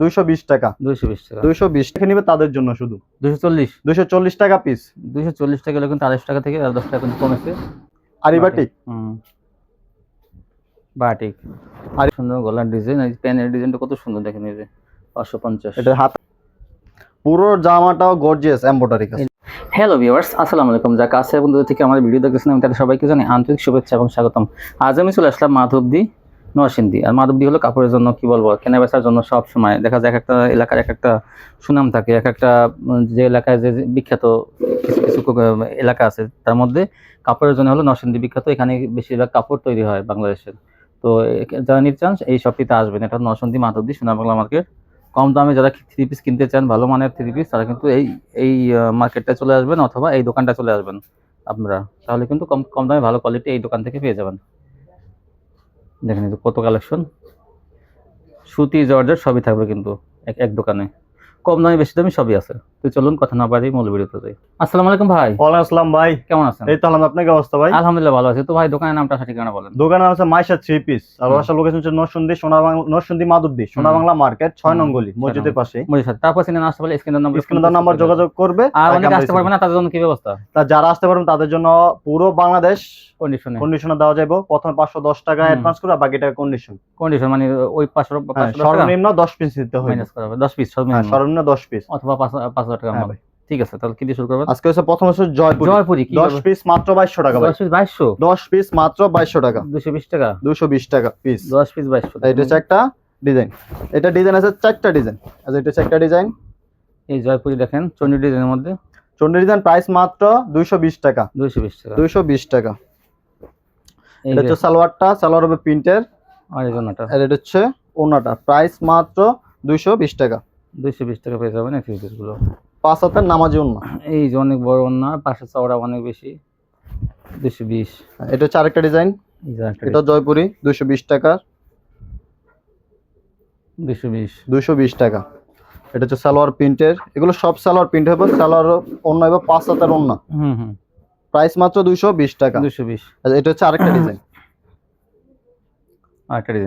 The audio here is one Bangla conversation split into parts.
দুইশো বিশ টাকা। দুইশো বিশ টাকা। দুইশো বিশ টাকা নিবে তাদের জন্য শুধু। দুইশো চল্লিশ। দুইশো চল্লিশ টাকা পিস দুইশো চল্লিশ টাকা কিন্তু আড়াইশো টাকা থেকে দশ টাকা কিন্তু কমেছে। আরিবাটিক হুম। বাটিক। আর- সুন্দর গলার ডিজাইন এই প্যানের ডিজাইনটা কত সুন্দর দেখেন এই যে পাঁচশো পঞ্চাশ। এটা হাত পুরো জামাটাও গর্জিয়াস এমব্রয়ডারি কাজ। হ্যালো ভিউয়ার্স আসসালামু আলাইকুম। যা কাছে বন্ধু থেকে আমার ভিডিও দেখতেছেন আমি তাদের সবাইকে জানি আন্তরিক শুভেচ্ছা এবং স্বাগতম। আজ আমি চলে আসলাম মাধবদি নরসিংদী। আর মাধবদি হলো কাপড়ের জন্য, কি বলব কেনা বেচার জন্য সব সময়। দেখা যায় এক একটা এলাকার এক একটা সুনাম থাকে, এক একটা যে এলাকায় যে বিখ্যাত কিছু কিছু এলাকা আছে, তার মধ্যে কাপড়ের জন্য হলো নরসিংদী বিখ্যাত। এখানে বেশিরভাগ কাপড় তৈরি হয় বাংলাদেশের। তো যারা নিতে চান, এই শপটিতে আসবেন। এটা নরসিংদী, মাধবদি সোনা বাংলা মার্কেট কম দামে যারা থ্রি পিস কিনতে চান, ভালো মানের থ্রি পিস তারা কিন্তু এই এই মার্কেটটা চলে আসবেন অথবা এই দোকানটা চলে আসবেন আপনারা। তাহলে কিন্তু কম কম দামে ভালো কোয়ালিটি এই দোকান থেকে পেয়ে যাবেন। দেখেন কত কালেকশন সুতি জর্জের সবই থাকবে কিন্তু এক এক দোকানে। কম দামে বেশি দামি সবই আছে। তো চলুন কথা না বাড়ি মূল ভিডিওতে যাই। আসসালামু আলাইকুম ভাই। ওয়ালাইকুম আসসালাম ভাই। কেমন আছেন? এই তো আলহামদুলিল্লাহ আপনাকে অবস্থা ভাই? আলহামদুলিল্লাহ ভালো আছি। তো ভাই দোকানের নামটা আসা ঠিকানা বলেন। দোকানে আছে মাইশা থ্রি পিস। আর। বাসার লোকেশন হচ্ছে নরসিংদী সোনা বাংলা নরসিংদী মাধবদী সোনা বাংলা মার্কেট ছয় হুম। নঙ্গলি মসজিদের পাশে। মরির সাথে। তারপর সিনে আসতে পারলে স্ক্রিনের নাম্বার স্ক্রিনে নাম্বার যোগাযোগ করবে। আর অনেকে আসতে পারবে না তাদের জন্য কি ব্যবস্থা? তা যারা আসতে পারবেন তাদের জন্য পুরো বাংলাদেশ কন্ডিশনে কন্ডিশনে দেওয়া যাবে। প্রথমে পাঁচশো দশ টাকা অ্যাডভান্স করে আর বাকি টাকা কন্ডিশন কন্ডিশন মানে ওই পাঁচশো পাঁচশো টাকা? সর্বনিম্ন দশ পিস দিতে হবে। মাইনাস করা হবে। দশ পিস হ্যাঁ, সর্বনিম্ন সর্বনিম্ন দশ পিস অথবা পাঁচ হাজার টাকা হ্যাঁ মাল। ঠিক আছে তাহলে কি দিয়ে শুরু করবেন? আজকে হচ্ছে প্রথম হচ্ছে জয়পুর। জয়পুরি দশ পিস মাত্র বাইশশো টাকা দশ পিস বাইশশো? দশ পিস মাত্র বাইশশো টাকা। দুশো বিশ টাকা? দুশো বিশ টাকা পিস দশ পিস বাইশশো এটা হচ্ছে একটা ডিজাইন। এটা ডিজাইন আছে চারটা ডিজাইন। আচ্ছা এটা হচ্ছে একটা ডিজাইন। এই জয়পুরি দেখেন চন্ডী ডিজাইনের মধ্যে। চন্ডী ডিজাইন প্রাইস মাত্র দুইশো বিশ টাকা। দুইশো বিশ টাকা। দুইশো বিশ টাকা। এটা হচ্ছে সালোয়ারটা সালোয়ার হবে প্রিন্টের আর এই জন্যটা আর এটা হচ্ছে ওনাটা। প্রাইস মাত্র দুইশো বিশ টাকা। দুইশো বিশ টাকা পেয়ে যাবেন থ্রি পিসগুলো পাঁচ হাতের নামাজি ওনা এই যে অনেক বড় অন্য পাশে চওড়া অনেক বেশি দুশো বিশ। এটা হচ্ছে আরেকটা ডিজাইন। এটা জয়পুরি দুইশো বিশ টাকা দুশো বিশ। দুইশো বিশ টাকা। এটা হচ্ছে সালোয়ার প্রিন্টের। এগুলো সব সালোয়ার প্রিন্ট হবে সালোয়ার অন্য হবে পাঁচ হাতের অন্য হুম হুম। প্রাইস মাত্র দুইশো বিশ টাকা। দুশো বিশ। আচ্ছা, এটা হচ্ছে আরেকটা ডিজাইন।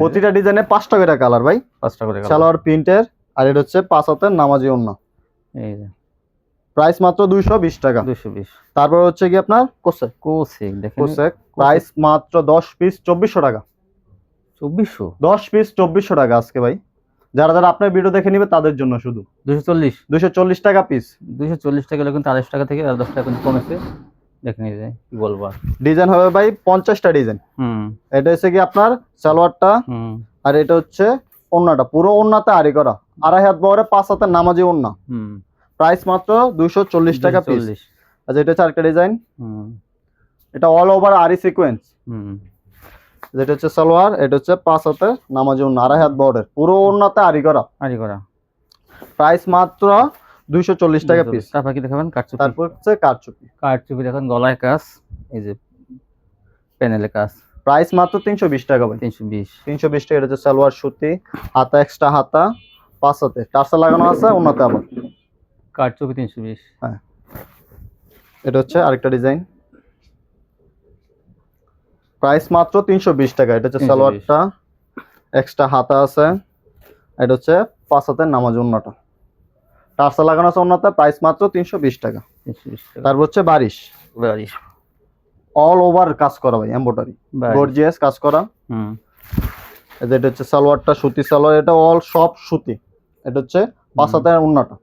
প্রতিটা ডিজাইনে পাঁচ টাকা করে কালার ভাই। পাঁচ টাকা করে সালোয়ার প্রিন্টের আর এটা হচ্ছে পাঁচ হাতের নামাজি অন্য এই যে। প্রাইস মাত্র দুইশো বিশ টাকা। দুশো বিশ। তারপর হচ্ছে কি আপনার কোসেক। কোসেক দেখেন। কোসেক প্রাইস মাত্র দশ পিস চব্বিশশো টাকা। চব্বিশশো? দশ পিস চব্বিশশো টাকা আজকে ভাই। যারা যারা আপনার ভিডিও দেখে নিবে তাদের জন্য শুধু। দুশো চল্লিশ। দুইশো চল্লিশ টাকা পিস দুইশো চল্লিশ টাকা হলে কিন্তু আড়াইশো টাকা থেকে দশ টাকা কিন্তু কমেছে দেখেন এই যে কি বলব ডিজাইন হবে ভাই পঞ্চাশটা ডিজাইন। হুম। এটা হচ্ছে কি আপনার সালোয়ারটা। হুম। আর এটা হচ্ছে ওন্নাটা পুরো ওন্নাতে আরি করা। আড়াই হাত বহরে পাঁচ হাতের নামাজি ওন্না হুম। প্রাইস মাত্র দুইশো চল্লিশ টাকা পিস আচ্ছা এটা হচ্ছে আরেকটা ডিজাইন হুম। এটা অল ওভার আরি সিকোয়েন্স হুম। যেটা হচ্ছে সালোয়ার এটা হচ্ছে পাঁচ হাতের নামাজি ওন্না আড়াই হাত বহরের। পুরো ওন্নাতে আরি করা। আরি করা। প্রাইস মাত্র দুইশো চল্লিশ টাকা পিস তারপর কি দেখাবেন? কাটচুপি তারপর হচ্ছে কারচুপি কাটচুপি দেখেন গলায় কাজ। এই যে প্যানেলে কাজ। প্রাইস মাত্র তিনশো বিশ টাকা ভাই। তিনশো বিশ। তিনশো বিশ টাকা এটা হচ্ছে সালোয়ার সুতি হাতা এক্সট্রা হাতা পাঁচ হাতে। টার্সা লাগানো আছে ওনাতে আবার। কাটচুপি তিনশো বিশ? হ্যাঁ। এটা হচ্ছে আরেকটা ডিজাইন। প্রাইস মাত্র তিনশো বিশ টাকা এটা হচ্ছে সালোয়ারটা। এক্সট্রা হাতা আছে এটা হচ্ছে পাঁচ হাতের নামাজ ওন্নাটা টার্সা লাগানো আছে ওন্নাতে প্রাইস মাত্র তিনশো বিশ টাকা। তিনশো বিশ টাকা। তারপর হচ্ছে বারিশ। বারিশ। অল ওভার কাজ করা ভাই এম্বোটারি বারিশ গর্জিয়াস কাজ করা। হুম। এটা হচ্ছে সালোয়ারটা সুতি সালোয়ার এটা অল সব সুতি। এটা হচ্ছে পাঁচ। হাতের ওন্নাটা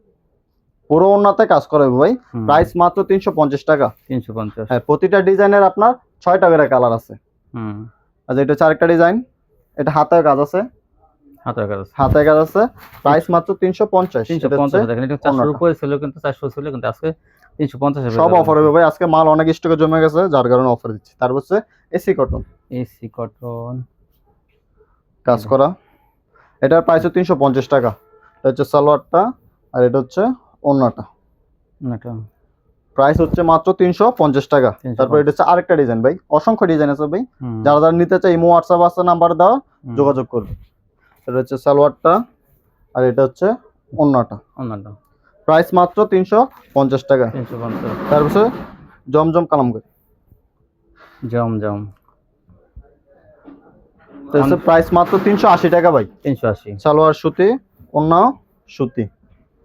পুরো উন্নাতে কাজ করা হবে ভাই। প্রাইস মাত্র তিনশো পঞ্চাশ টাকা। তিনশো পঞ্চাশ। হ্যাঁ প্রতিটা ডিজাইনের আপনার ছয়টা করে কালার আছে। হুম। আচ্ছা এটা হচ্ছে আরেকটা ডিজাইন। এটা হাতের কাজ আছে। হাতের কাজ হাতের কাজ আছে। প্রাইস মাত্র তিনশো পঞ্চাশ। তিনশো পঞ্চাশ দেখেন এটা চারশোর উপরে ছিল কিন্তু চারশো ছিল কিন্তু আজকে তিনশো পঞ্চাশ সব অফার হবে। ভাই আজকে মাল অনেক স্টকে জমে গেছে যার কারণে অফার দিচ্ছি। তারপর হচ্ছে এসি কটন এসি কটন কাজ করা। এটার প্রাইস হচ্ছে তিনশো পঞ্চাশ টাকা। এটা হচ্ছে সালোয়ারটা আর এটা হচ্ছে অন্যটা এটা প্রাইস হচ্ছে মাত্র তিনশো পঞ্চাশ টাকা। তারপর এটা হচ্ছে আরেকটা ডিজাইন ভাই। অসংখ্য ডিজাইন আছে ভাই। যারা যারা নিতে চাই ইমো হোয়াটসঅ্যাপ আছে নাম্বার দেওয়া যোগাযোগ করবে। এটা হচ্ছে সালোয়ারটা আর এটা হচ্ছে অন্যটা অন্যটা প্রাইস মাত্র তিনশো পঞ্চাশ টাকা। তারপর জমজম কালামকারি জম জম তো প্রাইস মাত্র তিনশো আশি টাকা ভাই। তিনশো আশি। সালোয়ার সুতি ওন্না সুতি।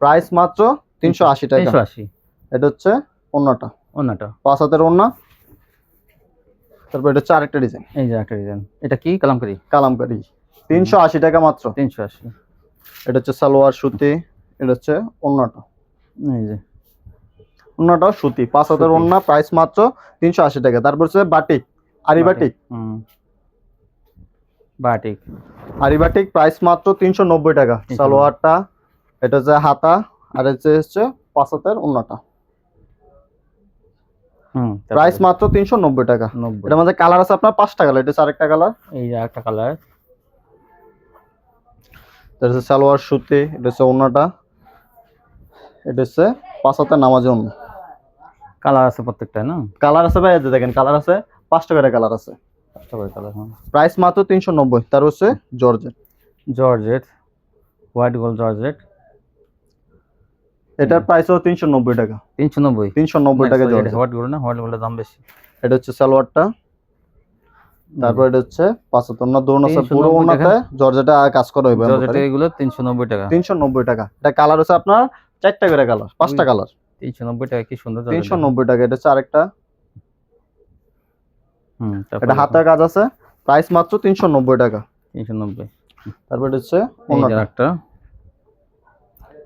প্রাইস মাত্র তিনশো আশি টাকা। আশি। এটা হচ্ছে ওন্নাটা অন্যটা পাঁচ হাতের ওন্না তারপর এটা হচ্ছে আরেকটা ডিজাইন এই যে একটা ডিজাইন এটা কি? কালামকারি। কালামকারি। তিনশো আশি টাকা মাত্র। তিনশো আশি। এটা হচ্ছে সালোয়ার সুতি এটা হচ্ছে ওন্নাটা এই যে। ওন্নাটাও সুতি পাঁচ হাতের সুতি। প্রাইস মাত্র তিনশো আশি টাকা। তারপর হচ্ছে বাটিক আরি বাটিক হুম। বাটিক আরিবাটিক প্রাইস মাত্র তিনশো নব্বই টাকা। সালোয়ারটা এটা হচ্ছে হাতা আর হচ্ছে হচ্ছে পাঁচ হাতের হুম প্রাইস মাত্র তিনশো নব্বই টাকা। এটার মধ্যে কালার আছে আপনার পাঁচটা কালার এটা হচ্ছে আরেকটা কালার এই যে একটা কালার এটা হচ্ছে সালোয়ার সুতি এটা হচ্ছে ওন্নাটা এটা হচ্ছে পাঁচ হাতের নামাজি কালার আছে প্রত্যেকটা না? কালার আছে ভাই দেখেন কালার আছে পাঁচটা করে কালার আছে। পাঁচটা করে কালার হ্যাঁ। প্রাইস মাত্র তিনশো নব্বই তার হচ্ছে georgette georgette white gold georgette এটার প্রাইস হলো তিনশো নব্বই টাকা। তিনশো নব্বই? তিনশো নব্বই টাকা জর্জেট হোয়াইট গোল্ড না? হোয়াইট গোল্ডের দাম বেশি। এটা হচ্ছে সালোয়ারটা। তারপর এটা হচ্ছে পাঁচ হাতের ওন্না দোন আছে 390 পুরো জর্জেটা কাজ করা হইবে জর্জেট এগুলো তিনশো নব্বই টাকা। তিনশো নব্বই টাকা। এটা কালার হচ্ছে আপনার চারটা করে কালার পাঁচটা কালার তিনশো নব্বই টাকা কি সুন্দর তিনশো নব্বই টাকা এটা হচ্ছে আরেকটা। হুম এটা হাতের কাজ আছে প্রাইস মাত্র তিনশো নব্বই টাকা। তিনশো নব্বই। তারপর এটা হচ্ছে একটা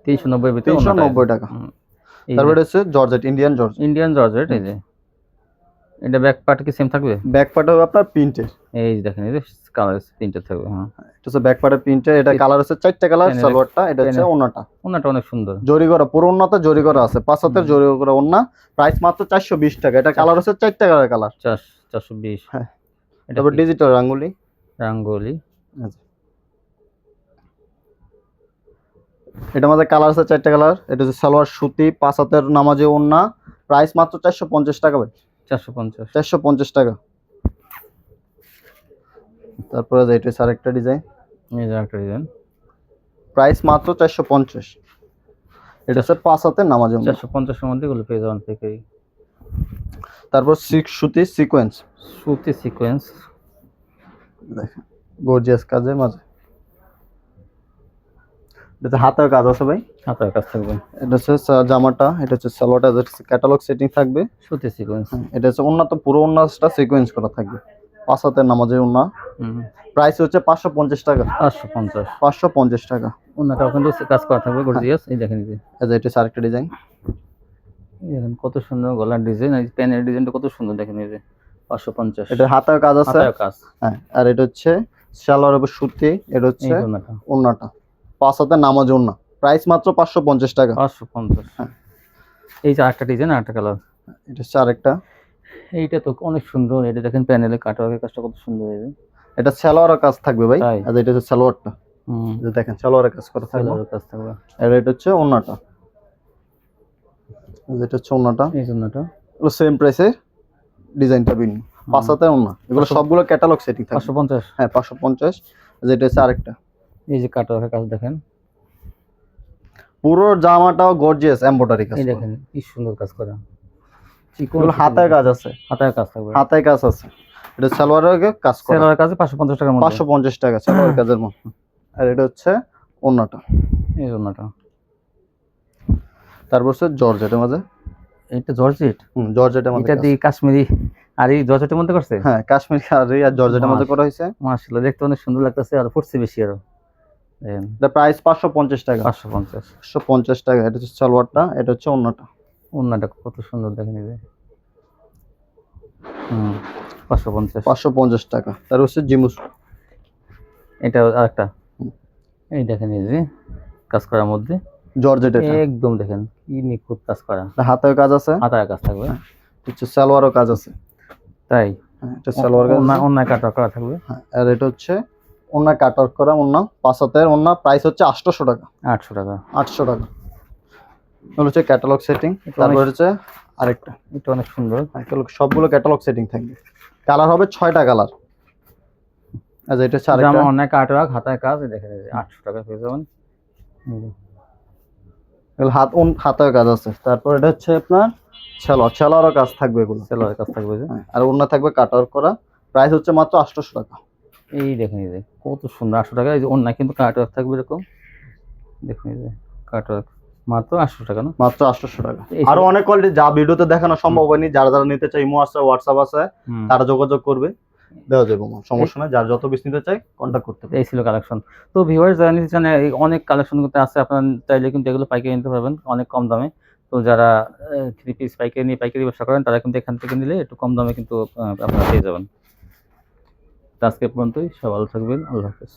তিনশো নব্বই ভিতরে তিনশো নব্বই টাকা। তারপরে হচ্ছে georgette Indian georgette Indian georgette এই যে। এটা ব্যাক পার্ট কি সেম থাকবে? ব্যাক পার্ট হবে আপনার প্রিন্টের এই দেখেন এই যে কালার তিনটে থাকবে হ্যাঁ। এটা হচ্ছে ব্যাক পার্টের প্রিন্টের এটা কালার হচ্ছে চারটা কালার সালোয়ারটা এটা হচ্ছে প্যানেলে- ওনাটা অনেক সুন্দর। জরি করা পুরো ওন্নাতে জরি করা আছে পাঁচ হাতের। জরি করা প্রাইস মাত্র চারশো বিশ টাকা। এটা কালার হচ্ছে চারটা কালার কালার চারশো বিশ। হ্যাঁ। এটা তারপর ডিজিটাল রাঙ্গুলি। রাঙ্গোলি এটা আমাদের কালার আছে চারটা কালার এটা হচ্ছে সালোয়ার সুতি পাঁচ হাতের নামাজে ওন্না। প্রাইস মাত্র চারশো পঞ্চাশ টাকা ভাই। চারশো পঞ্চাশ। চারশো পঞ্চাশ টাকা। তারপরে এটা হচ্ছে আরেকটা ডিজাইন এই যে একটা ডিজাইন প্রাইস মাত্র চারশো পঞ্চাশ। এটা হচ্ছে পাঁচ হাতের নামাজে চারশো পঞ্চাশের মধ্যে এগুলো পেয়ে যাবেন পেকারি তারপর সিক্স সুতি সিকোয়েন্স সুতি সিকোয়েন্স দেখেন গর্জিয়াস কাজের মাঝে। এটাতে হাতের কাজ আছে ভাই। হাতের কাজ থাকবে। এটা হচ্ছে জামাটা এটা হচ্ছে সালোয়ারটা ক্যাটালগ সেটিং থাকবে। সুতি সিকোয়েন্স এটা হচ্ছে উন্নত পুরো উন্নাসটা সিকোয়েন্স করা থাকবে। পাঁচ হাতের নামাজের উন্না। প্রাইস হচ্ছে পাঁচশো পঞ্চাশ টাকা। পাঁচশো পঞ্চাশ। পাঁচশো পঞ্চাশ টাকা। ওনাটাও কিন্তু কাজ করা থাকবে গর্জিয়াস এই দেখেন এই যে। এটা আরেকটা ডিজাইন দেখেন কত সুন্দর গলার ডিজাইন এই প্যানের ডিজাইনটা কত সুন্দর দেখেন এই যে। পাঁচশো পঞ্চাশ। এটা হাতের কাজ আছে? কাজ। হ্যাঁ আর এটা হচ্ছে সালোয়ার উপর সুতি এটা হচ্ছে উন্নাটা। পাঁচ হাতের নামাজ উন্না। প্রাইস মাত্র পাঁচশো পঞ্চাশ টাকা। পাঁচশো পঞ্চাশ। হ্যাঁ। এই যে আরেকটা ডিজাইন আরেকটা কালার এটা হচ্ছে আরেকটা। এইটা তো অনেক সুন্দর এটা দেখেন প্যানেলে কাটওয়ার্কের কাজটা কত সুন্দর যে। এটা সালোয়ারের কাজ থাকবে ভাই আর এটা হচ্ছে সালোয়ারটা। যে দেখেন সালোয়ারের কাজ করা থাকবে। সেলারের কাজ থাকবে। আর এটা হচ্ছে ওন্নাটা। এটা হচ্ছে ওন্নাটা। এই জন্যটা এগুলো সেম প্রাইসে ডিজাইনটা ভিন্ন পাঁচ ওন্না। এগুলো সবগুলো ক্যাটালগ সেটিং থাকবে। পাঁচশো পঞ্চাশ। হ্যাঁ পাঁচশো পঞ্চাশ। যেটা হচ্ছে আরেকটা। এই যে কাটওয়ার্কের কাজ দেখেন। পুরো জামাটাও গর্জিয়াস এমব্রয়ডারি কাজ এই দেখেন কি সুন্দর কাজ করা। চিকন কাজ আছে। হাতের কাজ থাকবে। কাজ আছে। এটা সালোয়ারের কাজ করা। সেলারের কাজে পাঁচশো পঞ্চাশ টাকার মধ্যে। পাঁচশো পঞ্চাশ টাকা সালোয়ার কাজের মধ্যে। আর এটা হচ্ছে ওন্নাটা। এই তারপর হচ্ছে জর্জেটের মাঝে। এটা জর্জেট? হুম জর্জেটের মধ্যে এটা দিয়ে কাশ্মীরি আর এই জর্জেটের মধ্যে করছে? হ্যাঁ কাশ্মীরি আর এই আর জর্জেটের মধ্যে করা হয়েছে। মাশাআল্লাহ দেখতে অনেক সুন্দর লাগতেছে আর ফুটছে বেশি আরও। এটা প্রাইস পাঁচশো পঞ্চাশ টাকা। পাঁচশো পঞ্চাশ। পাঁচশো পঞ্চাশ টাকা। এটা হচ্ছে সালোয়ারটা এটা হচ্ছে অন্যটা অন্যটা কত সুন্দর দেখেন এই যে হুম পাঁচশো পঞ্চাশ। পাঁচশো পঞ্চাশ টাকা। তার হচ্ছে জিমুস। এটা আরেকটা। এই দেখেন এই যে কাজ করার মধ্যে। জর্জেট একদম দেখেন কি নিখুঁত কাজ করা। হাতের কাজ আছে? কাজ থাকবে। হচ্ছে সালোয়ারও কাজ আছে। তাই? হ্যাঁ, এটা সালোয়ার কাজ অন্য করা থাকবে। হ্যাঁ, আর এটা হচ্ছে অন্য কাটার করা অন্য পাঁচ হাতের অন্য প্রাইস হচ্ছে আটশোশো টাকা। আটশো টাকা। আটশো টাকা। এগুলো হচ্ছে ক্যাটালগ সেটিং তারপর হচ্ছে আরেকটা। এটা অনেক সুন্দর। এগুলো সবগুলো ক্যাটালগ সেটিং থাকবে। কালার হবে ছয়টা কালার আচ্ছা এটা হচ্ছে আরেকটা। অনেক কাটওয়ার্ক হাতায় কাজ এই আটশো টাকা পেয়ে যাবেন। হাত উন- হাতের কাজ আছে। তারপর এটা হচ্ছে আপনার ছেলো ছেলোয়ারও কাজ থাকবে এগুলো। সেলারের কাজ থাকবে যে। হ্যাঁ, আর অন্য থাকবে কাটার করা। প্রাইস হচ্ছে মাত্র আটশোশো টাকা। এই দেখেন এই কত সুন্দর আটশো টাকা। এই যে অন্য কিন্তু কাটওয়ার্ক থাকবে এরকম। দেখুন এই যে কাটওয়ার্ক মাত্র আটশো টাকা না? মাত্র আটশোশো টাকা। আরও অনেক কোয়ালিটি যা ভিডিওতে দেখানো সম্ভব হয়নি যারা যারা নিতে চাই ইমো আছে হোয়াটসঅ্যাপ আছে তারা যোগাযোগ করবে। দেওয়া যাবে সমস্যা নাই যার যত পিস নিতে চাই কন্ট্যাক্ট করতে এই ছিল কালেকশন তো ভিউয়ার্স যারা নিতে চান এই অনেক কালেকশন করতে আছে আপনারা চাইলে কিন্তু এগুলো পাইকারি নিতে পারবেন অনেক কম দামে। তো যারা থ্রি পিস পাইকারি নিয়ে পাইকারি ব্যবসা করেন তারা কিন্তু এখান থেকে নিলে একটু কম দামে কিন্তু আপনারা পেয়ে যাবেন। আজকে পর্যন্তই সব ভালো থাকবেন আল্লাহ হাফেজ।